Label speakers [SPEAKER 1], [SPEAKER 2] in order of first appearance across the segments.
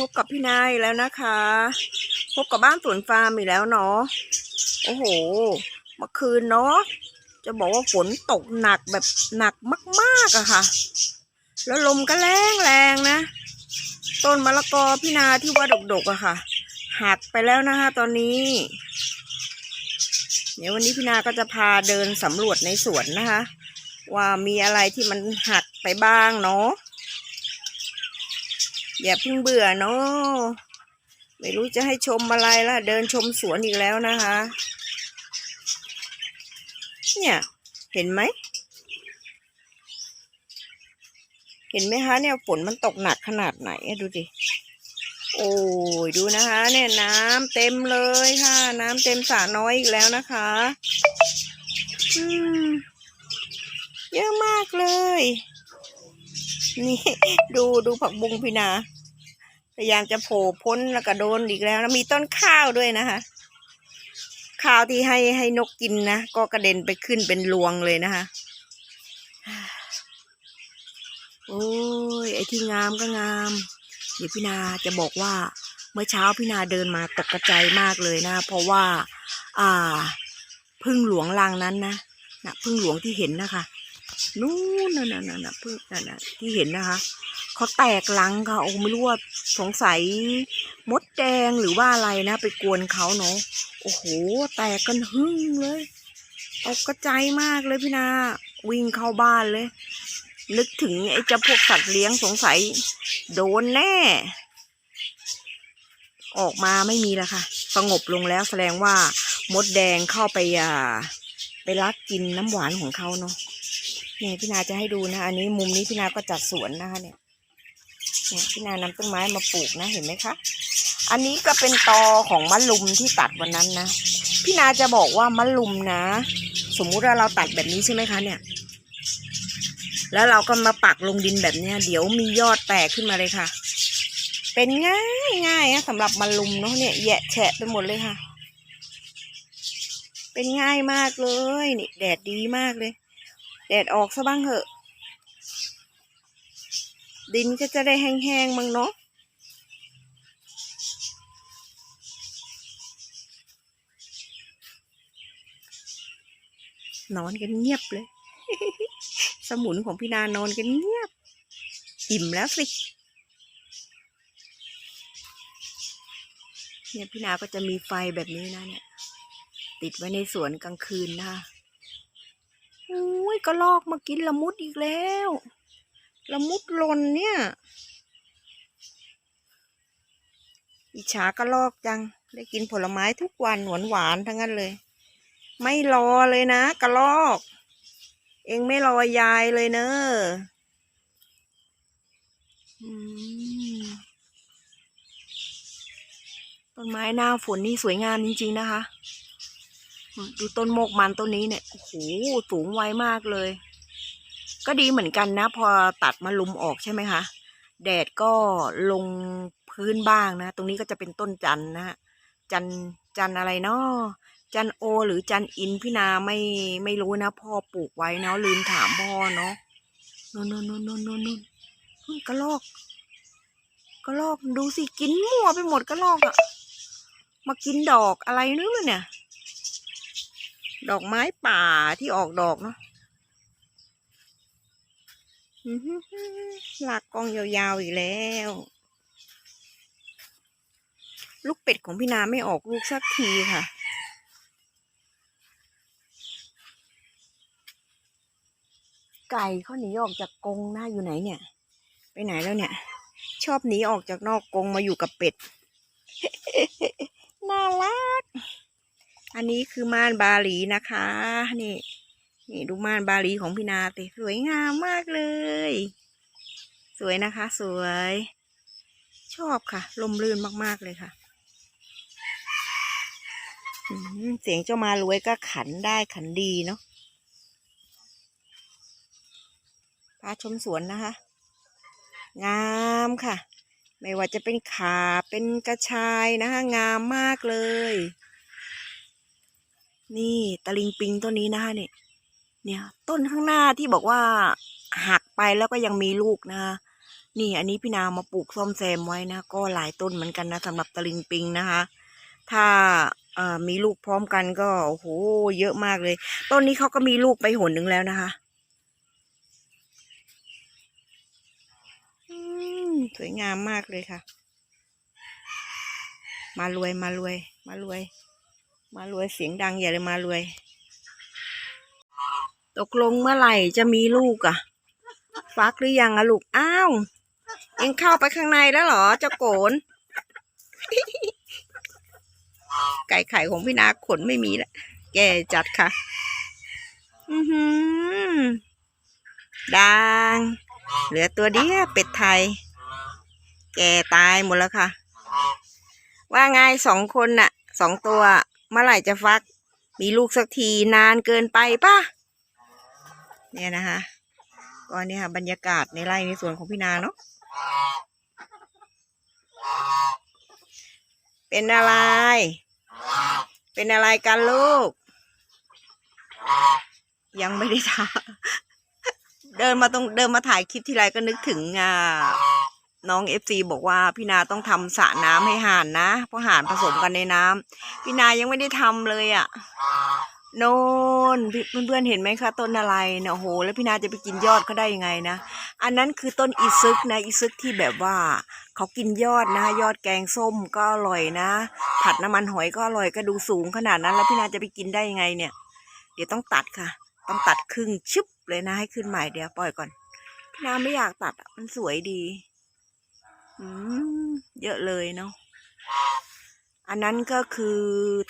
[SPEAKER 1] พบกับพี่นายแล้วนะคะ พบกับบ้านสวนฟาร์มอีกแล้วเนาะโอ้โหเมื่อคืนเนาะจะบอกว่าฝนตกหนักแบบหนักมากๆอะค่ะ แล้วลมก็แรงแรงๆนะ ต้นมะละกอพี่นาที่ว่าดกๆอะค่ะ หักไปแล้วนะคะตอนนี้ เดี๋ยววันนี้พี่นาก็จะพาเดินสำรวจในสวนนะคะ ว่ามีอะไรที่มันหักไปบ้างเนาะ อย่าเพิ่งเบื่อเนาะไม่รู้จะให้ชมอะไรละเดินชมสวนอีกแล้วนะคะ เนี่ย เห็นไหม เห็นไหมคะเนี่ยฝนมันตกหนักขนาดไหนดูดิ โอ้ยดูนะคะ เนี่ยน้ำเต็มเลยค่ะ น้ำเต็มสระน้อยอีกแล้วนะคะอืมเยอะมากเลย นี่ดูดูผักบุ้งพี่นา พยายามจะโผล่พ้นแล้วก็โดนอีกแล้วนะมีต้นข้าวด้วยนะคะ ข้าวที่ให้ให้นกกินนะ ก็กระเด็นไปขึ้นเป็นรวงเลยนะคะ โอ้ยไอ้ที่งามก็งาม เดี๋ยวพี่นาจะบอกว่า เมื่อเช้าพี่นาเดินมาตกกระใจายมากเลยนะ เพราะว่า อ่าพึ่งหลวงรังนั้นนะนะพึ่งหลวงที่เห็นนะคะ นู่นน่ะน่ะน่ะน่ะพึ่งน่ะน่ะที่เห็นนะคะเขาแตกรังค่ะโอ้ไม่รู้ว่าสงสัยมดแดงหรือว่าอะไรนะ ไปกวนเขาเนาะโอ้โห แตกกันหึ่งเลยตกกระจายมากเลยพี่นา วิ่งเข้าบ้านเลย นึกถึงไอ้เจ้าพวกสัตว์เลี้ยงสงสัย โดนแน่ ออกมาไม่มีแล้วค่ะ สงบลงแล้วแสดงว่ามดแดงเข้าไปอ่าไปลักกินน้ำหวานของเขาเนาะ เนี่ยพี่นาจะให้ดูนะอันนี้มุมนี้พี่นาก็จัดสวนนะคะเนี่ยเนี่ยพี่นานำต้นไม้มาปลูกนะเห็นไหมคะอันนี้ก็เป็นตอของมะลุมที่ตัดวันนั้นนะพี่นาจะบอกว่ามะลุมนะ สมมุติว่าเราตัดแบบนี้ใช่ไหมคะเนี่ย แล้วเราก็มาปักลงดินแบบเนี้ย เดี๋ยวมียอดแตกขึ้นมาเลยค่ะ เป็นง่ายง่ายนะสำหรับมะลุมเนาะเนี่ยแยะแฉะไปหมดเลยค่ะ เป็นง่ายมากเลยนี่แดดดีมากเลย แดดออกซะบ้างเหอะ ดินก็จะได้แห้งๆมั้งเนาะนอนกันเงียบเลย สมุนของพี่นานอนกันเงียบ อิ่มแล้วสิ เนี่ยพี่นาก็จะมีไฟแบบนี้นะเนี่ย ติดไว้ในสวนกลางคืนนะคะ อุ้ยก็ลอกมากินละมุดอีกแล้ว ละมุดลนเนี่ย อิจฉากระลอกจัง ได้กินผลไม้ทุกวันหวานหวานๆทั้งนั้นเลย ไม่รอเลยนะกระลอก เองไม่รอยายเลยเนอะอืมต้นไม้หน้าฝนนี่สวยงามจริง ๆ นะคะ ดูต้นโมกมันต้นนี้เนี่ยโอ้โหสูงไวมากเลย ก็ดีเหมือนกันนะ พอตัดมาลุมออกใช่ไหมคะแดดก็ลงพื้นบ้างนะ ตรงนี้ก็จะเป็นต้นจันนะฮะจันจันอะไรเนาะจันโอ หรือจันอินพี่นาไม่ไม่รู้นะพ่อปลูกไว้เนาะลืมถามพ่อเนาะนู่นนู่นนู่นนู่นนู่นนู่นกระลอกกระลอกดูสิกินมั่วไปหมดกระลอกอะมากินดอกอะไรนึกเนี่ย ดอกไม้ป่าที่ออกดอกเนาะหลากกองยาวๆอีกแล้ว ลูกเป็ดของพี่นาไม่ออกลูกสักทีค่ะ ไก่เขาหนีออกจากกรงหน้าอยู่ไหนเนี่ย ไปไหนแล้วเนี่ย ชอบหนีออกจากนอกกรงมาอยู่กับเป็ด น่ารัก อันนี้คือม่านบาหลีนะคะ นี่ นี่ดูม่านบาหลีของพี่นาติสวยงามมากเลย สวยนะคะ สวย ชอบค่ะ ลมลื่นมากๆเลยค่ะเสียงเจ้ามารวยก็ขันได้ขันดีเนาะพาชมสวนนะคะ งามค่ะ ไม่ว่าจะเป็นขาเป็นกระชายนะคะ งามมากเลย นี่ตะลิงปิงต้นนี้นะคะเนี่ยเนี่ยต้นข้างหน้าที่บอกว่าหักไปแล้วก็ยังมีลูกนะคะนี่อันนี้พี่นามาปลูกซ่อมแซมไว้นะ ก็หลายต้นเหมือนกันนะสำหรับตะลิงปิงนะคะ ถ้าอ่อมีลูกพร้อมกันก็โอ้โหเยอะมากเลย ต้นนี้เขาก็มีลูกไปหนหนึ่งแล้วนะคะสวยงามมากเลยค่ะ มารวยมารวย มารวย มารวยเสียงดังอย่าเลยมารวย ตกลงเมื่อไหร่จะมีลูกอะฟักหรือยังอะลูก อ้าว เอ็งเข้าไปข้างในแล้วเหรอเจ้าโกน ไก่ไข่ของพี่นาขนไม่มีแล้วแกจัดค่ะ อือหือดัง เหลือตัวเดียวเป็ดไทย แกตายหมดแล้วค่ะ ว่าไงสองคนน่ะ สองตัว เมื่อไหร่จะฟัก มีลูกสักทีนานเกินไปป่ะ เนี่ยนะคะ ก็เนี่ยค่ะบรรยากาศในไร่ในสวนของพี่นาเนาะ เป็นอะไร เป็นอะไรกันลูก ยังไม่ได้ทาเดินมาตรงเดินมาถ่ายคลิปทีไรก็นึกถึงอ่า น้องเอฟซีบอกว่าพี่นาต้องทำสระน้ำให้ห่านนะ เพราะห่านผสมกันในน้ำพี่นายังไม่ได้ทำเลยอะ่ะ โน่นพี่เพื่อนๆเห็นไหมคะต้นอะไรเนี่ยโห แล้วพี่นาจะไปกินยอดเขาได้ยังไงนะ อันนั้นคือต้นอีซึกนะอีซึกที่แบบว่าเขากินยอดนะยอดแกงส้มก็อร่อยนะ ผัดน้ำมันหอยก็อร่อยก็ดูสูงขนาดนั้น แล้วพี่นาจะไปกินได้ยังไงเนี่ย เดี๋ยวต้องตัดค่ะ ต้องตัดครึ่งชึบเลยนะให้ขึ้นใหม่เดี๋ยวปล่อยก่อน พี่นาไม่อยากตัดมันสวยดี เยอะเลยเนาะ อันนั้นก็คือ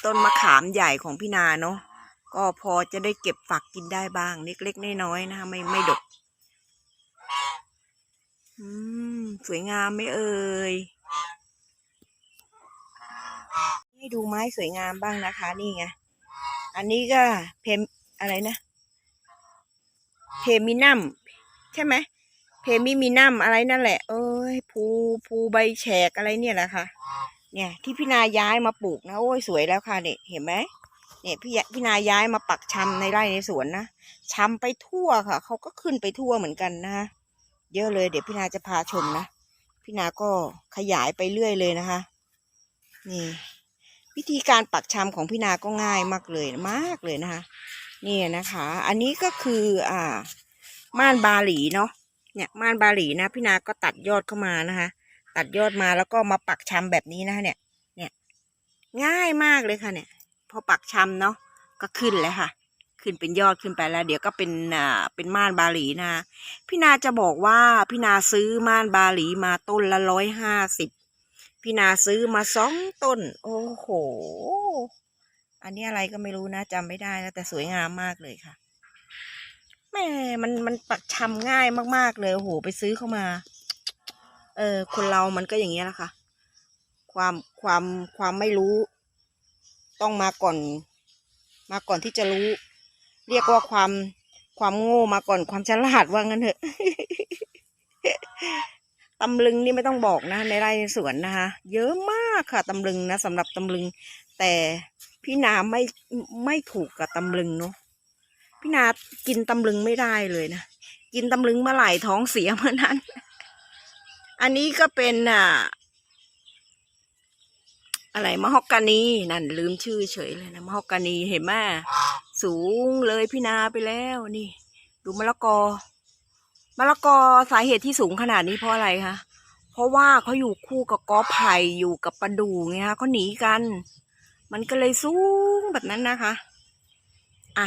[SPEAKER 1] ต้นมะขามใหญ่ของพี่นาเนาะ ก็พอจะได้เก็บฝักกินได้บ้าง เล็กๆน้อยๆนะคะไม่ไม่ดก อืม สวยงามไม่เอ่ย ให้ดูไม้สวยงามบ้างนะคะ นี่ไง อันนี้ก็เพมอะไรนะ เพมินัมใช่ไหม เพมิมินัมอะไรนั่นแหละ เอ้ยภูภูใบแฉกอะไรเนี่ยแหละค่ะ เนี่ยที่พี่นาย้ายมาปลูกนะโอ้ยสวยแล้วค่ะเนี่ยเห็นไหมเนี่ยพี่พี่นาย้ายมาปักชำในไร่ในสวนนะชำไปทั่วค่ะเขาก็ขึ้นไปทั่วเหมือนกันนะคะเยอะเลยเดี๋ยวพี่นาจะพาชมนะพี่นาก็ขยายไปเรื่อยเลยนะคะ นี่ วิธีการปักชำของพี่นาก็ง่ายมากเลยมากเลยนะคะนี่นะคะ อันนี้ก็คืออ่าม่านบาหลีเนาะ เนี่ยม่านบาหลีนะพี่นาก็ตัดยอดเข้ามานะคะ ตัดยอดมาแล้วก็มาปักชำแบบนี้นะคะเนี่ย เนี่ย ง่ายมากเลยค่ะเนี่ย พอปักชำเนาะก็ขึ้นแล้วค่ะ ขึ้นเป็นยอดขึ้นไปแล้ว เดี๋ยวก็เป็นอ่าเป็นม่านบาหลีนะพี่นาจะบอกว่าพี่นาซื้อม่านบาหลีมาต้นละร้อยห้าสิบพี่นาซื้อมาสองต้น โอ้โห อันนี้อะไรก็ไม่รู้นะจำไม่ได้นะแต่สวยงามมากเลยค่ะ แม่มันมันปักชำง่ายมากๆเลยโอ้โหไปซื้อเข้ามา เออ คนเรามันก็อย่างเงี้ยแหละค่ะความความความไม่รู้ ต้องมาก่อน มาก่อนที่จะรู้ เรียกว่าความความโง่มาก่อนความฉลาดว่างั้นเถอะตำลึงนี่ไม่ต้องบอกนะ ในไร่สวนนะคะ เยอะมากค่ะตำลึงนะสำหรับตำลึง แต่พี่นาไม่ไม่ถูกกับตำลึงเนาะ พี่นากินตำลึงไม่ได้เลยนะ กินตำลึงเมื่อไหร่ท้องเสียเมื่อนั้น อันนี้ก็เป็นอ่าอะไรมะฮอกกานีนั่นลืมชื่อเฉยเลยนะมะฮอกกานีเห็นไหมสูงเลยพี่นาไปแล้วนี่ ดูมะละกอมะละกอสาเหตุที่สูงขนาดนี้เพราะอะไรคะเพราะว่าเขาอยู่คู่กับกอไผ่อยู่กับปลาดูไงคะเขาหนีกัน มันก็เลยสูงแบบนั้นนะคะ อะ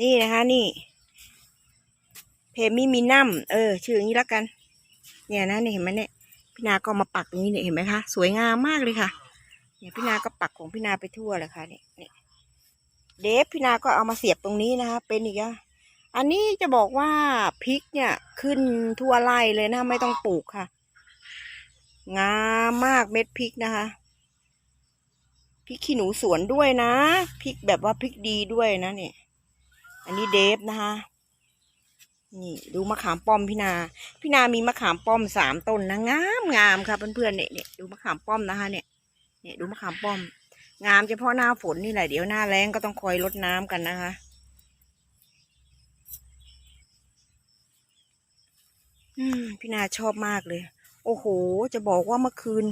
[SPEAKER 1] นี่นะคะนี่ เพมิมินัมเออ ชื่ออย่างนี้แล้วกัน เนี่ยนะเนี่ยเห็นไหมเนี่ยพี่นาก็มาปักตรงนี้เนี่ยเห็นไหมคะสวยงามมากเลยค่ะ เนี่ยพี่นาก็ปักของพี่นาไปทั่วเลยค่ะเนี่ยเนี่ยเดฟพี่นาก็เอามาเสียบตรงนี้นะคะ เป็นอีกอะอันนี้จะบอกว่าพริกเนี่ยขึ้นทั่วไร่เลยนะไม่ต้องปลูกค่ะ งามมากเม็ดพริกนะคะ ริกขี้หนูสวนด้วยนะพริกแบบว่าพริกดีด้วยนะเนี่ย อันนี้เดฟนะคะนี่ดูมะขามป้อมพี่นา พี่นามีมะขามป้อมสามต้นนะงามงามค่ะเพื่อนๆเนี่ยเนี่ยดูมะขามป้อมนะคะ เนี่ยเนี่ยดูมะขามป้อม งามเฉพาะหน้าฝนนี่แหละเดี๋ยวหน้าแล้งก็ต้องคอยรดน้ำกันนะคะอืมพี่นาชอบมากเลย โอ้โห จะบอกว่าเมื่อคืน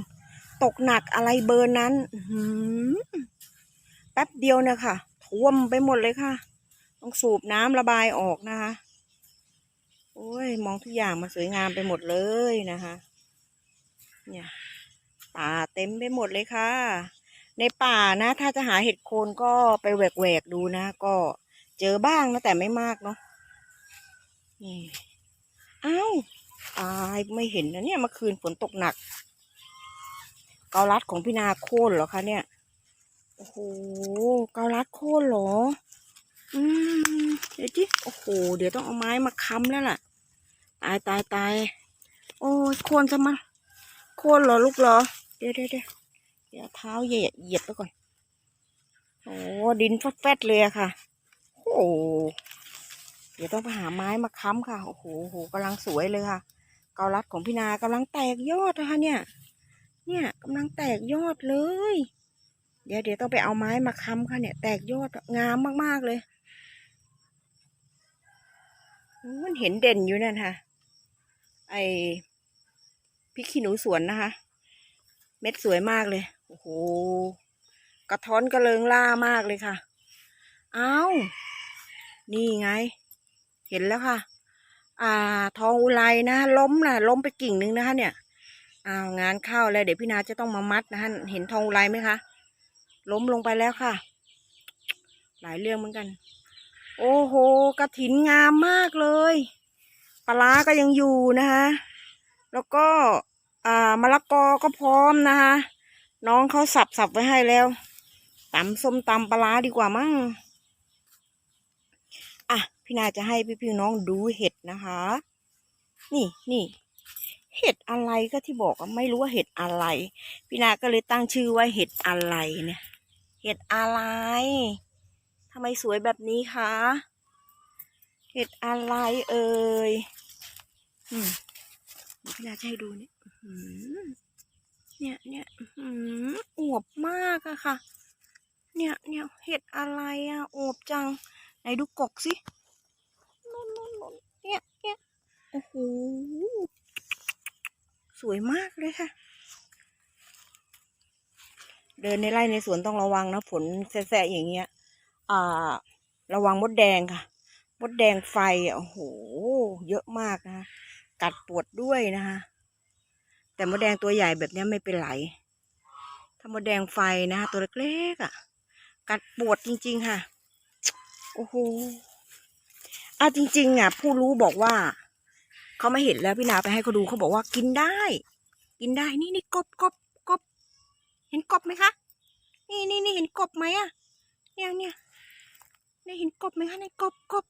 [SPEAKER 1] ตกหนักอะไรเบอร์นั้นแป๊บเดียวเนะคะท่วมไปหมดเลยค่ะ ต้องสูบน้ำระบายออกนะคะ โอ้ย มองทุกอย่างมาสวยงามไปหมดเลยนะคะ เนี่ยป่าเต็มไปหมดเลยค่ะ ในป่านะ ถ้าจะหาเห็ดโคนก็ไปแหวกๆดูนะ ก็เจอบ้างนะแต่ไม่มากเนาะนี่อ้าวตายไม่เห็นนะเนี่ยเมื่อคืนฝนตกหนัก เกาลัดของพี่นาโค่นเหรอคะเนี่ย โอ้โห เกาลัดโค่นเหรอ อืม เดี๋ยวจิโอ้โห เดี๋ยวต้องเอาไม้มาค้ำแล้วล่ะ ตายตายตาย โอ้ยโค่นซะมาโค่นเหรอลูกเหรอ เดี๋ยวเดี๋ยวเดี๋ยวเดี๋ยวเท้าเหยียดเหยียบไปก่อน โอ้ดินฟแฟดเลยอะค่ะ โอ้เดี๋ยวต้องไปหาไม้มาค้ำค่ะโอ้โหโอ้โหกำลังสวยเลยค่ะ เกาลัดของพี่นากำลังแตกยอดนะคะเนี่ย เนี่ยกำลังแตกยอดเลย เดี๋ยวเดี๋ยวต้องไปเอาไม้มาค้ำค่ะเนี่ย แตกยอดงามมากๆเลยมันเห็นเด่นอยู่นั่นค่ะ ไอพริกขี้หนูสวนนะคะ เม็ดสวยมากเลย โอ้โห กระท้อนกระเลิงล่ามากเลยค่ะอ้าวนี่ไง เห็นแล้วค่ะ อ่า ทองอุไรนะ ล้มนะล้มไปกิ่งหนึ่งนะคะเนี่ย อ้าวงานเข้าแล้วเดี๋ยวพี่นาจะต้องมามัดนะคะเห็นทองอุไรไหมคะ ล้มลงไปแล้วค่ะ หลายเรื่องเหมือนกัน โอ้โหกระถินงามมากเลยปลาก็ยังอยู่นะคะแล้วก็อ่ามะละกอก็พร้อมนะคะน้องเขาสับสับไว้ให้แล้วตำส้มตำปลาร้าดีกว่ามั้งอะพี่นาจะให้พี่พี่น้องดูเห็ดนะคะ นี่นี่ เห็ดอะไรก็ที่บอกว่าไม่รู้ว่าเห็ดอะไร พี่นาก็เลยตั้งชื่อว่าเห็ดอะไรเนี่ย เห็ดอะไรทำไมสวยแบบนี้คะ เห็ดอะไรเอ่ยอืมพี่นาจะให้ดูเนี่ยเนี่ยเนี่ยอื้อหืออวบมากอะค่ะ เนี่ยเนี่ยเห็ดอะไรอะอวบจังไหนดูกกสินู่นนู่นนู่นเนี่ยเนี่ยโอ้โห สวยมากเลยค่ะ เดินในไร่ในสวนต้องระวังนะฝนแสะๆอย่างเงี้ยอ่าระวังมดแดงค่ะ มดแดงไฟอะโอ้โหเยอะมากนะคะกัดปวดด้วยนะคะแต่มดแดงตัวใหญ่แบบนี้ไม่เป็นไรถ้ามดแดงไฟนะคะตัวเล็กๆอะ กัดปวดจริง ๆ ค่ะ โอ้โหอะจริง ๆ อะ ผู้รู้บอกว่า เขาไม่เห็นแล้วพี่นาไปให้เขาดูเขาบอกว่ากินได้ กินได้นี่นี่กบกบกบ เห็นกบไหมคะ นี่นี่นี่เห็นกบไหมอะเนี่ยเนี่ยเนี่ยเห็นกบไหมคะในกบกบ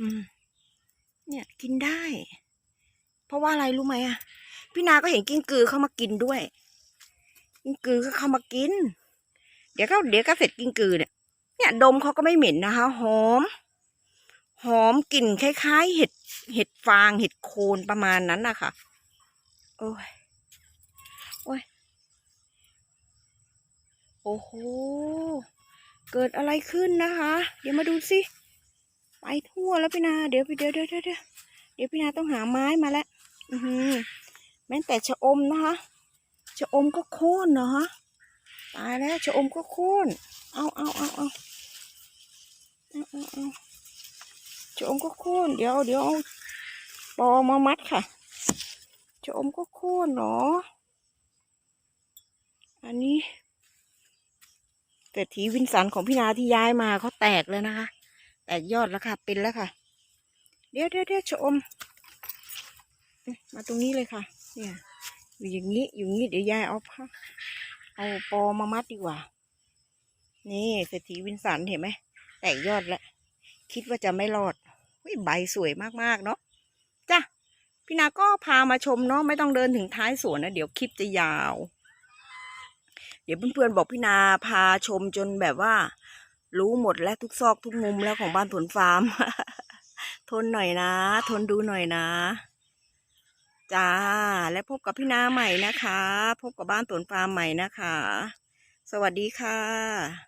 [SPEAKER 1] อืม เนี่ยกินได้ เพราะว่าอะไรรู้ไหมอะ พี่นาก็เห็นกิ้งกือเข้ามากินด้วย กิ้งกือก็เข้ามากิน เดี๋ยวก็เดี๋ยวก็เสร็จกิ้งกือเนี่ยเนี่ยดมเขาก็ไม่เหม็นนะคะหอม หอมกลิ่นคล้าย ๆ เห็ดเห็ดฟางเห็ดโคนประมาณนั้นนะคะโอ้ยโอ้ยโอ้โหเกิดอะไรขึ้นนะคะ เดี๋ยวมาดูสิไปทั่วแล้วพี่นา เดี๋ยวเดี๋ยวเดี๋ยวเดี๋ยวเดี๋ยวเดี๋ยวพี่นาต้องหาไม้มาแล้วอือหือแม้แต่ชะอมนะคะชะอมก็โค่นเนาะฮะตายแล้วชะอมก็โค่นเอาเอาเอาเอาเอาเอาเอา ชะอมก็โค่นเดี๋ยวเดี๋ยวเอาปอมามัดค่ะชะอมก็โค่นเนาะอันนี้เศรษฐีวินสันของพี่นาที่ย้ายมาเขาแตกแล้วนะคะ แตกยอดแล้วค่ะ เป็นแล้วค่ะ เดี๋ยวเดี๋ยวเดี๋ยวชม มาตรงนี้เลยค่ะ เนี่ย อยู่อย่างนี้ อยู่งนี้เดี๋ยวยายเอาผ้าเอาปอมามัดดีกว่า นี่เศรษฐีวินสันเห็นไหม แตกยอดแล้ว คิดว่าจะไม่รอด ใบสวยมากๆเนาะจ้ะพี่นาก็พามาชมเนาะไม่ต้องเดินถึงท้ายสวนนะเดี๋ยวคลิปจะยาว เดี๋ยวเพื่อนๆบอกพี่นาพาชมจนแบบว่า รู้หมดและทุกซอกทุกมุมแล้วของบ้านผลฟาร์ม ทนหน่อยนะ ทนดูหน่อยนะจ้าและพบกับพี่นาใหม่นะคะ พบกับบ้านสวนฟาร์มใหม่นะคะ สวัสดีค่ะ